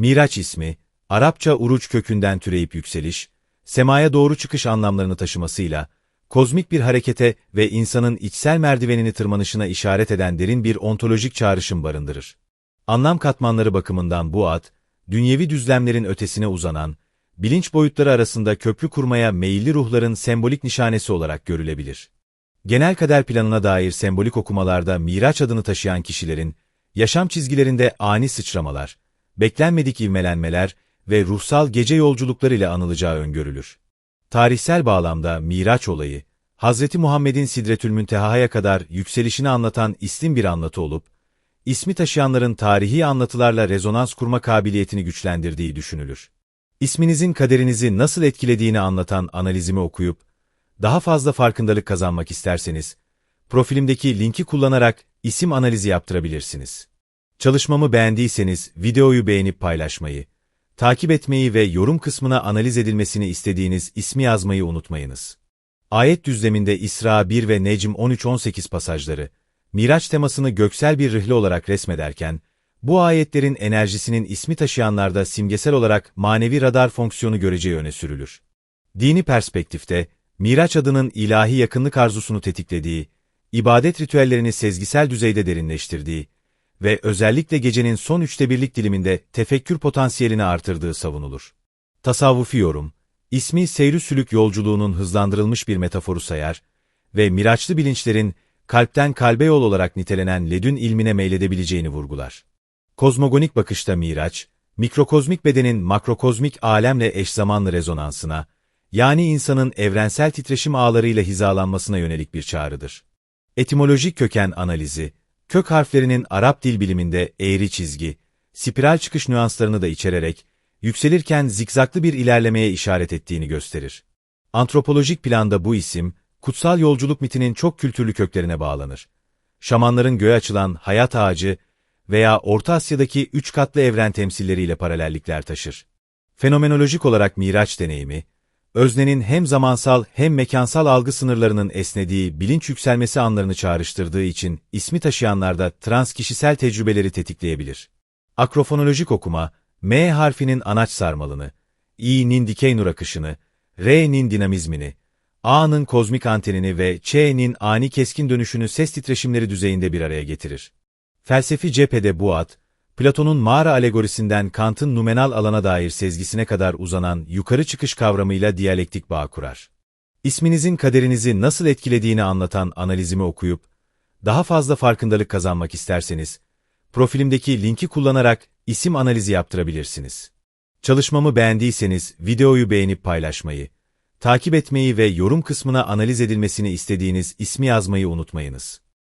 Miraç ismi, Arapça uruç kökünden türeyip yükseliş, semaya doğru çıkış anlamlarını taşımasıyla, kozmik bir harekete ve insanın içsel merdivenini tırmanışına işaret eden derin bir ontolojik çağrışım barındırır. Anlam katmanları bakımından bu ad, dünyevi düzlemlerin ötesine uzanan, bilinç boyutları arasında köprü kurmaya meyilli ruhların sembolik nişanesi olarak görülebilir. Genel kader planına dair sembolik okumalarda Miraç adını taşıyan kişilerin, yaşam çizgilerinde ani sıçramalar, beklenmedik ivmelenmeler ve ruhsal gece yolculukları ile anılacağı öngörülür. Tarihsel bağlamda Miraç olayı, Hz. Muhammed'in Sidretül Münteha'ya kadar yükselişini anlatan istim bir anlatı olup, ismi taşıyanların tarihi anlatılarla rezonans kurma kabiliyetini güçlendirdiği düşünülür. İsminizin kaderinizi nasıl etkilediğini anlatan analizimi okuyup, daha fazla farkındalık kazanmak isterseniz, profilimdeki linki kullanarak isim analizi yaptırabilirsiniz. Çalışmamı beğendiyseniz videoyu beğenip paylaşmayı, takip etmeyi ve yorum kısmına analiz edilmesini istediğiniz ismi yazmayı unutmayınız. Ayet düzleminde İsra 1 ve Necm 13-18 pasajları, Miraç temasını göksel bir rihli olarak resmederken, bu ayetlerin enerjisinin ismi taşıyanlarda simgesel olarak manevi radar fonksiyonu göreceği öne sürülür. Dini perspektifte, Miraç adının ilahi yakınlık arzusunu tetiklediği, ibadet ritüellerini sezgisel düzeyde derinleştirdiği ve özellikle gecenin son üçte birlik diliminde tefekkür potansiyelini artırdığı savunulur. Tasavvufi yorum, ismi seyri sülük yolculuğunun hızlandırılmış bir metaforu sayar ve miraçlı bilinçlerin kalpten kalbe yol olarak nitelenen ledün ilmine meyledebileceğini vurgular. Kozmogonik bakışta miraç, mikrokozmik bedenin makrokozmik alemle eş zamanlı rezonansına, yani insanın evrensel titreşim ağlarıyla hizalanmasına yönelik bir çağrıdır. Etimolojik köken analizi, kök harflerinin Arap dil biliminde eğri çizgi, spiral çıkış nüanslarını da içererek, yükselirken zikzaklı bir ilerlemeye işaret ettiğini gösterir. Antropolojik planda bu isim, kutsal yolculuk mitinin çok kültürlü köklerine bağlanır. Şamanların göğe açılan hayat ağacı veya Orta Asya'daki üç katlı evren temsilleriyle paralellikler taşır. Fenomenolojik olarak Miraç deneyimi, öznenin hem zamansal hem mekansal algı sınırlarının esnediği bilinç yükselmesi anlarını çağrıştırdığı için ismi taşıyanlarda transkişisel tecrübeleri tetikleyebilir. Akrofonolojik okuma, M harfinin anaç sarmalını, İ'nin dikey nur akışını, R'nin dinamizmini, A'nın kozmik antenini ve Ç'nin ani keskin dönüşünü ses titreşimleri düzeyinde bir araya getirir. Felsefi cephede bu ad, Platon'un mağara alegorisinden Kant'ın numenal alana dair sezgisine kadar uzanan yukarı çıkış kavramıyla diyalektik bağ kurar. İsminizin kaderinizi nasıl etkilediğini anlatan analizimi okuyup, daha fazla farkındalık kazanmak isterseniz, profilimdeki linki kullanarak isim analizi yaptırabilirsiniz. Çalışmamı beğendiyseniz videoyu beğenip paylaşmayı, takip etmeyi ve yorum kısmına analiz edilmesini istediğiniz ismi yazmayı unutmayınız.